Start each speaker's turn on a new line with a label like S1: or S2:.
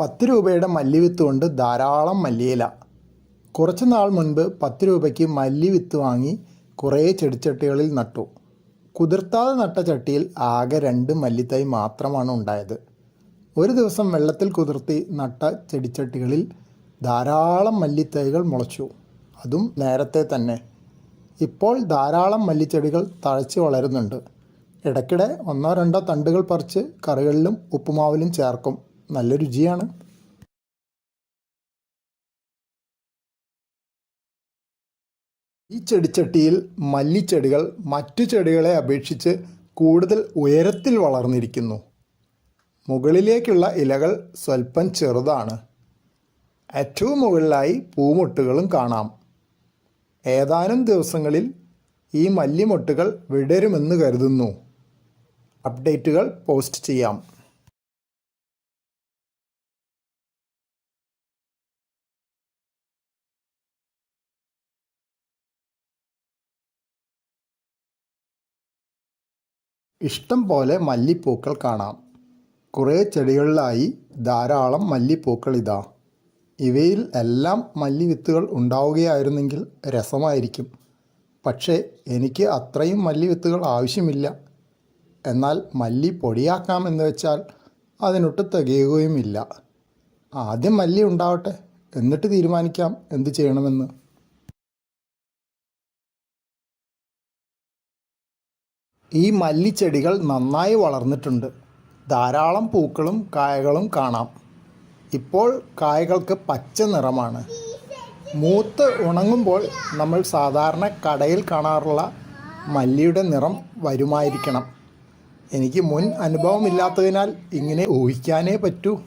S1: പത്ത് രൂപയുടെ മല്ലിവിത്ത് കൊണ്ട് ധാരാളം മല്ലിയില. കുറച്ച് നാൾ മുൻപ് പത്ത് രൂപയ്ക്ക് മല്ലിവിത്ത് വാങ്ങി കുറേ ചെടിച്ചട്ടികളിൽ നട്ടു. കുതിർത്താതെ നട്ട ചട്ടിയിൽ ആകെ രണ്ട് മല്ലിത്തൈ മാത്രമാണ് ഉണ്ടായത്. ഒരു ദിവസം വെള്ളത്തിൽ കുതിർത്തി നട്ട ചെടിച്ചട്ടികളിൽ ധാരാളം മല്ലിത്തൈകൾ മുളച്ചു. അതും നേരത്തെ തന്നെ. ഇപ്പോൾ ധാരാളം മല്ലിച്ചെടികൾ തഴച്ച് വളരുന്നുണ്ട്. ഇടയ്ക്കിടെ ഒന്നോ രണ്ടോ തണ്ടുകൾ പറിച്ച് കറികളിലും ഉപ്പുമാവിലും ചേർക്കും. നല്ല രുചിയാണ്. ഈ ചെടിച്ചട്ടിയിൽ മല്ലിച്ചെടികൾ മറ്റു ചെടികളെ അപേക്ഷിച്ച് കൂടുതൽ ഉയരത്തിൽ വളർന്നിരിക്കുന്നു. മുകളിലേക്കുള്ള ഇലകൾ സ്വല്പം ചെറുതാണ്. ഏറ്റവും മുകളിലായി പൂമൊട്ടുകളും കാണാം. ഏതാനും ദിവസങ്ങളിൽ ഈ മല്ലിമൊട്ടുകൾ വിടരുമെന്ന് കരുതുന്നു. അപ്ഡേറ്റുകൾ പോസ്റ്റ് ചെയ്യാം. ഇഷ്ടം പോലെ മല്ലിപ്പൂക്കൾ കാണാം. കുറേ ചെടികളിലായി ധാരാളം മല്ലിപ്പൂക്കൾ ഇതാ. ഇവയിൽ എല്ലാം മല്ലി വിത്തുകൾ ഉണ്ടാവുകയായിരുന്നെങ്കിൽ രസമായിരിക്കും. പക്ഷേ എനിക്ക് അത്രയും മല്ലി വിത്തുകൾ ആവശ്യമില്ല. എന്നാൽ മല്ലി പൊടിയാക്കാമെന്ന് വെച്ചാൽ അതിനൊട്ട് തികയുകയുമില്ല. ആദ്യം മല്ലി ഉണ്ടാവട്ടെ എന്നിട്ട് തീരുമാനിക്കാം എന്ത് ചെയ്യണമെന്ന്. ഈ മല്ലിച്ചെടികൾ നന്നായി വളർന്നിട്ടുണ്ട്. ധാരാളം പൂക്കളും കായകളും കാണാം. ഇപ്പോൾ കായകൾക്ക് പച്ച നിറമാണ്. മൂത്ത് ഉണങ്ങുമ്പോൾ നമ്മൾ സാധാരണ കടയിൽ കാണാറുള്ള മല്ലിയുടെ നിറം വരുമായിരിക്കണം. എനിക്ക് മുൻ അനുഭവമില്ലാത്തതിനാൽ ഇങ്ങനെ ഊഹിക്കാനേ പറ്റൂ.